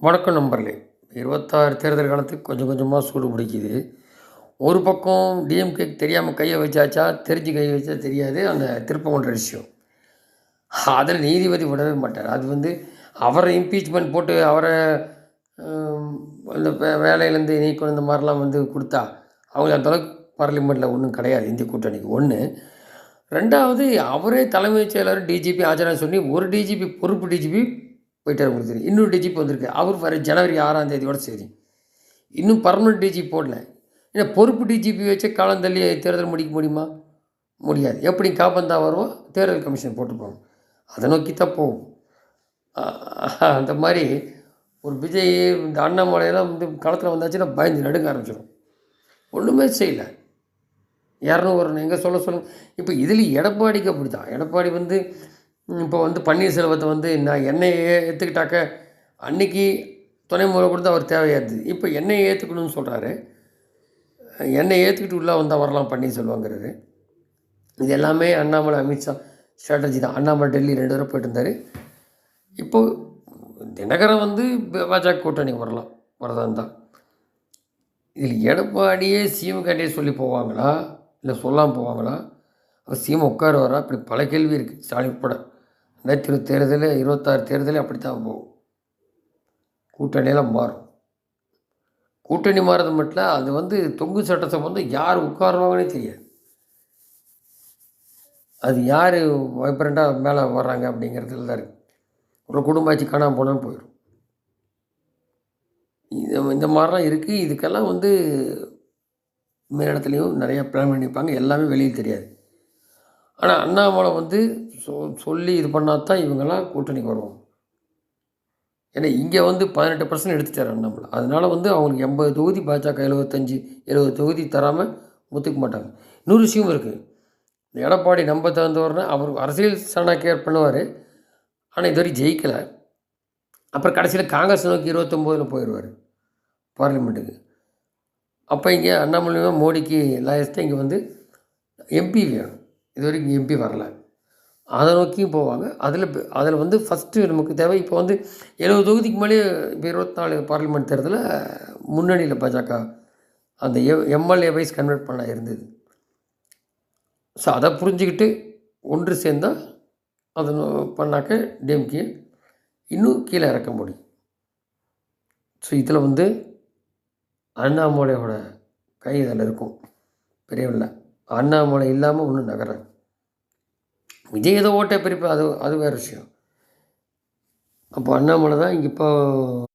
வணக்கம் நம்பர்லே இருபத்தாறு தேர்தல் காலத்துக்கு கொஞ்சம் கொஞ்சமாக சூடு பிடிக்குது. ஒரு பக்கம் டிஎம்கே தெரியாமல் கையை வச்சாச்சா தெரிஞ்சு கையை வச்சா தெரியாது அந்த திருப்பமன்ற விஷயம். அதில் நீதிபதி விடவே மாட்டார். அது வந்து அவரை இம்பீச்மெண்ட் போட்டு அவரை இந்த வே- வேலையிலேருந்து நீக்கணும் இந்த மாதிரிலாம் வந்து கொடுத்தா அவங்க அந்தளவுக்கு பார்லிமெண்ட்டில் ஒன்றும் கிடையாது இந்திய கூட்டணிக்கு. ஒன்று ரெண்டாவது அவரே தலைமைச் செயலர் டிஜிபி ஆஜராக சொல்லி ஒரு டிஜிபி பொறுப்பு டிஜிபி போயிட்டார் உங்களுக்கு தெரியும் இன்னொரு டிஜிபி வந்திருக்கு. அவர் வர ஜனவரி ஆறாம் தேதியோட சரி இன்னும் பர்மனெண்ட் டிஜிபி போடல. ஏன்னா பொறுப்பு டிஜிபி வச்சு காலம் தள்ளி தேர்தல் முடிக்க முடியுமா? முடியாது. எப்படி காப்பந்தா வருவோம் தேர்தல் கமிஷன் போட்டுப்போம் அதை நோக்கி தான் போகும். அந்த மாதிரி ஒரு விஜய் இந்த அண்ணாமலையெல்லாம் வந்து களத்தில் வந்தாச்சுன்னா பயந்து நடுங்க ஆரம்பிச்சிடும். ஒன்றுமே செய்யலை. இரநூறு எங்கே சொல்ல சொல்லுங்க. இப்போ இதில் எடப்பாடிக்கு அப்படி தான் எடப்பாடி வந்து இப்போ வந்து பன்னீர்செல்வத்தை வந்து நான் எண்ணெயை ஏற்றுக்கிட்டாக்க அன்னைக்கு துணை முறை கொடுத்து அவர் தேவையாக இருந்தது இப்போ எண்ணெயை ஏற்றுக்கணும்னு சொல்கிறாரு என்னை ஏற்றுக்கிட்டு உள்ளே வந்தால் வரலாம் பன்னீர்செல்வங்கிறது இது எல்லாமே அண்ணாமலை அமித்ஷா ஸ்ட்ராட்டஜி தான். அண்ணாமலை டெல்லி ரெண்டு தடவை போயிட்டு இருந்தார். இப்போ தினகரன் வந்து பாஜக கூட்டணிக்கு வரலாம். வரதா இருந்தால் இதில் எடப்பாடியே சிஎம் சொல்லி போவாங்களா? இல்லை சொல்லாமல் போவாங்களா? அவர் சிஎம் உட்காருவாரா? இப்படி பல கேள்வி இருக்குது ஸ்டாலின் உட்பட ரெண்டாயிரத்தி இருபது தேர்தல் இருபத்தாறு தேர்தலே அப்படி தான் போகும் கூட்டணியெல்லாம் மாறும். கூட்டணி மாறது மட்டும் இல்லை அது வந்து தொங்கு சட்டத்தை வந்து யார் உட்காருவாங்கன்னே தெரியாது. அது யார் வைப்ரண்ட்டாக மேலே வர்றாங்க அப்படிங்கிறதுல தான் இருக்குது ஒரு குடும்ப ஆட்சி காணாமல் போனாலும் போயிடும் இது இந்த மாதிரிலாம் இருக்குது இதுக்கெல்லாம் வந்து மேலிடத்துலையும் நிறையா பிளான் பண்ணியிருப்பாங்க. எல்லாமே வெளியில் தெரியாது. ஆனால் அண்ணாமலை வந்து சொ சொல்லி இது பண்ணால் தான் இவங்கெல்லாம் கூட்டணிக்கு வருவாங்க. ஏன்னா இங்கே வந்து பதினெட்டு பர்சன்ட் எடுத்துட்டார் அண்ணாமலை அதனால் வந்து அவங்களுக்கு எண்பது தொகுதி பாஜக எழுபத்தஞ்சி எழுபது தொகுதி தராமல் ஒத்துக்க மாட்டாங்க. இன்னொரு விஷயம் இருக்குது இந்த எடப்பாடி நம்ப தகுந்தவர்னா அவர் அரசியல் சாணக்கியர் பண்ணுவார். ஆனால் இதுவரை ஜெயிக்கலை. அப்புறம் கடைசியில் காங்கிரஸ் நோக்கி இருபத்தொம்போதில் போயிடுவார் பார்லிமெண்ட்டுக்கு. அப்போ இங்கே அண்ணாமலையும் மோடிக்கு லாயஸ்ட்டு இங்கே வந்து எம்பி வேணும். இது வரைக்கும் எம்பி வரலை. அதை நோக்கியும் போவாங்க. அதில் அதில் வந்து ஃபஸ்ட்டு நமக்கு தேவை இப்போ வந்து எழுபது தொகுதிக்கு மேலே இப்போ இருபத்தி நாலு பார்லிமெண்ட் தேர்தலில் முன்னணியில் பாஜக அந்த எம்எல்ஏ வைஸ் கன்வெர்ட் பண்ண இருந்தது. ஸோ அதை புரிஞ்சுக்கிட்டு ஒன்று சேர்ந்தால் அதை பண்ணாக்க டிஎம்கே இன்னும் கீழே இறக்க முடியும். ஸோ இதில் வந்து அண்ணாமலையோட கை இதில் இருக்கும். பெரியவில்லை. அண்ணாமலை இல்லாமல் ஒன்றும் நகராது விஜய் ஏதோ ஓட்டை பிரிப்பு அது அது வேறு விஷயம். அப்போ அண்ணாமலை தான் இங்கே இப்போ